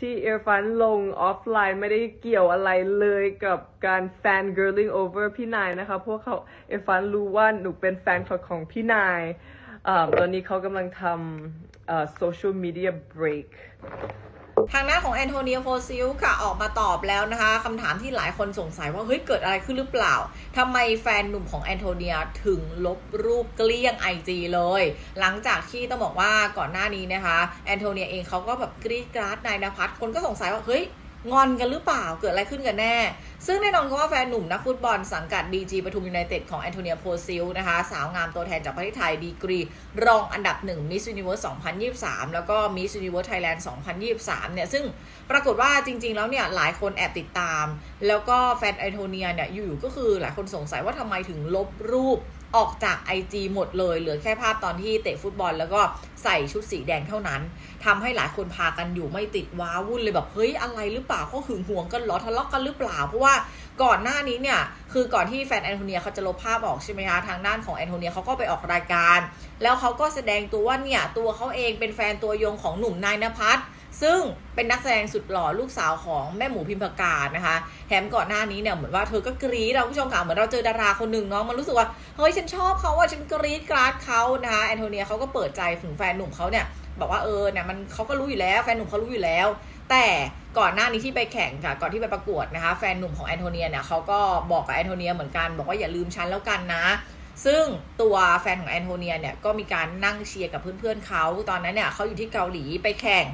ที่เอร์ฟันลงออฟไลน์ไม่ได้เกี่ยวอะไรเลยกับการแฟน girling over พี่นายนะคะเพราะเขาเอร์ฟันรู้ว่าหนูเป็นแฟนคลับของพี่นายอตอนนี้เขากำลังทำอ่า social media break ทางหน้าของแอนโทเนียโฟซิลค่ะออกมาตอบแล้วนะคะคำถามที่หลายคนสงสัยว่าเฮ้ยเกิดอะไรขึ้นหรือเปล่าทำไมแฟนหนุ่มของแอนโทเนียถึงลบรูปเกลี้ยง IG เลย หลังจากที่ต้องบอกว่าก่อนหน้านี้นะคะแอนโทเนียเองเขาก็แบบกรี๊ดกราดนายนภัสคนก็สงสัยว่าเฮ้ย งอนกันหรือเปล่าเกิดอะไรขึ้นกันแน่ ซึ่งแน่นอนก็ว่าแฟนหนุ่มนักฟุตบอลสังกัด DG ปทุมยูไนเต็ดของแอนโทเนียโพซิลนะคะ สาวงามตัวแทนจากประเทศไทยดีกรี รองอันดับ1 Miss Universe 2023 แล้วก็ Miss Universe Thailand 2023 เนี่ย ซึ่งปรากฏว่าจริง ๆ แล้วเนี่ย หลายคนแอบติดตาม แล้วก็แฟนแอนโทเนียเนี่ยอยู่ๆก็คือหลายคนสงสัยว่าทำไมถึงลบรูปออกจาก IG หมดเลย เหลือแค่ภาพตอนที่เตะฟุตบอล แล้วก็ใส่ชุดสีแดงเท่านั้นทำให้หลายคนพากันอยู่ไม่ติดว้าวุ่นเลยแบบเฮ้ยอะไรหรือเปล่าเขาหึงหวงกันหรอทะเลาะกันหรือเปล่า เพราะว่าก่อนหน้านี้เนี่ยคือก่อนที่แฟนแอนโทเนียเขาจะลบภาพออกใช่ไหมคะทางด้านของแอนโทเนียเขาก็ไปออกรายการ แล้วเขาก็แสดงตัวว่าเนี่ยตัวเขาเองเป็นแฟนตัวยงของหนุ่มนายนภัส ซึ่งเป็นนักแสดงสุดหล่อลูกสาวของแม่หมูพิมพากานะคะแถมก่อนหน้านี้เนี่ยเหมือนว่าเธอก็กรี๊ดเราผู้ชมค่ะเหมือนเราเจอดาราคนหนึ่งเนาะมันรู้สึกว่าเฮ้ยฉันชอบเขาว่าฉันกรี๊ดกราดเขานะคะแอนโทเนียเขาก็เปิดใจถึงแฟนหนุ่มเขาเนี่ยบอกว่าเออเนี่ยมันเขาก็รู้อยู่แล้วแฟนหนุ่มเขารู้อยู่แล้ว แต่ก่อนหน้านี้ที่ไปแข่งค่ะ ก่อนที่ไปประกวดนะคะ แฟนหนุ่มของแอนโทเนียเนี่ยเขาก็บอกกับแอนโทเนียเหมือนกันบอกว่าอย่าลืมฉันแล้วกันนะ ซึ่งตัวแฟนของแอนโทเนียเนี่ยก็มีการนั่งเชียร์กับเพื่อนๆเขาตอนนั้นเนี่ยเขาอยู่ที่เกาหลีไปแข่ง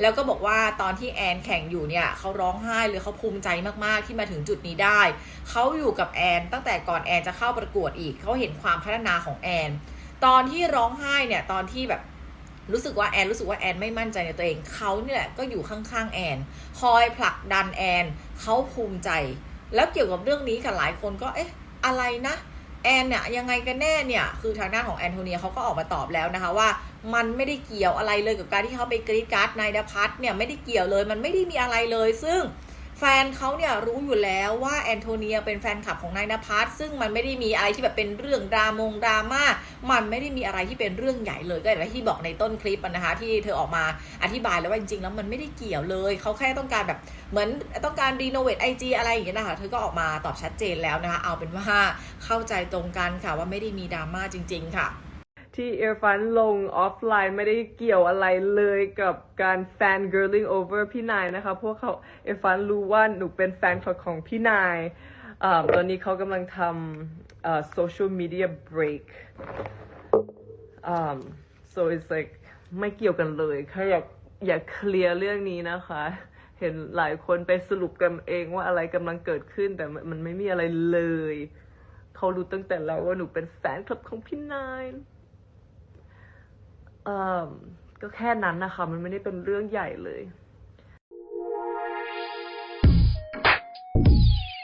แล้วก็บอกว่าตอนที่แอนแข่งอยู่เนี่ยเขาร้องไห้เลยเขาภูมิใจมากๆที่มาถึงจุดนี้ได้ เขาอยู่กับแอนตั้งแต่ก่อนแอนจะเข้าประกวดอีก เขาเห็นความพัฒนาของแอน ตอนที่ร้องไห้เนี่ยตอนที่แบบรู้สึกว่าแอนรู้สึกว่าแอนไม่มั่นใจในตัวเอง เขาเนี่ยก็อยู่ข้างๆแอน คอยผลักดันแอน เขาภูมิใจ แล้วเกี่ยวกับเรื่องนี้ค่ะหลายคนก็เอ๊ะอะไรนะ แอนเนี่ยยังไงกันแน่เนี่ยคือทางด้านของแอนโทเนียเขาก็ออกมาตอบแล้วนะคะว่า มันไม่ได้เกี่ยวอะไรเลยกับการที่เขาไปกรีดการ์ดนายดพัทเนี่ยไม่ได้เกี่ยวเลย มันไม่ได้มีอะไรเลยซึ่ง แฟนเขาเนี่ยรู้อยู่แล้วว่าแอนโทเนียเป็นแฟนคลับของนายนภัสซึ่งมันไม่ได้มีอะไรที่แบบเป็นเรื่องดรามงดราม่ามันไม่ได้มีอะไรที่เป็นเรื่องใหญ่เลยก็อย่างที่บอกในต้นคลิปนะคะ ที่เธอออกมาอธิบายแล้วว่าจริงๆแล้วมันไม่ได้เกี่ยวเลยเขาแค่ต้องการแบบเหมือนต้องการรีโนเวทไอจีอะไรอย่างเงี้ยนะคะเธอก็ออกมาตอบชัดเจนแล้วนะคะเอาเป็นว่าเข้าใจตรงกันค่ะว่าไม่ได้มีดราม่าจริง ๆ ค่ะ ที่เอร์ฟันลงออฟไลน์ไม่ได้เกี่ยวอะไรเลยกับการแฟน girling over พี่นายนะคะเพราะเขาเอร์ฟันรู้ว่าหนูเป็นแฟนคลับของพี่นายอตอนนี้เขากำลังทำอ่า social media break um so it's like ไม่เกี่ยวกันเลยแค่อยากอยากเคลียร์เรื่องนี้นะคะ เห็นหลายคนไปสรุปกันเองว่าอะไรกำลังเกิดขึ้นแต่มันไม่มีอะไรเลย เขารู้ตั้งแต่แล้วว่าหนูเป็นแฟนคลับของพี่นาย ก็แค่นั้นนะคะ มันไม่ได้เป็นเรื่องใหญ่เลย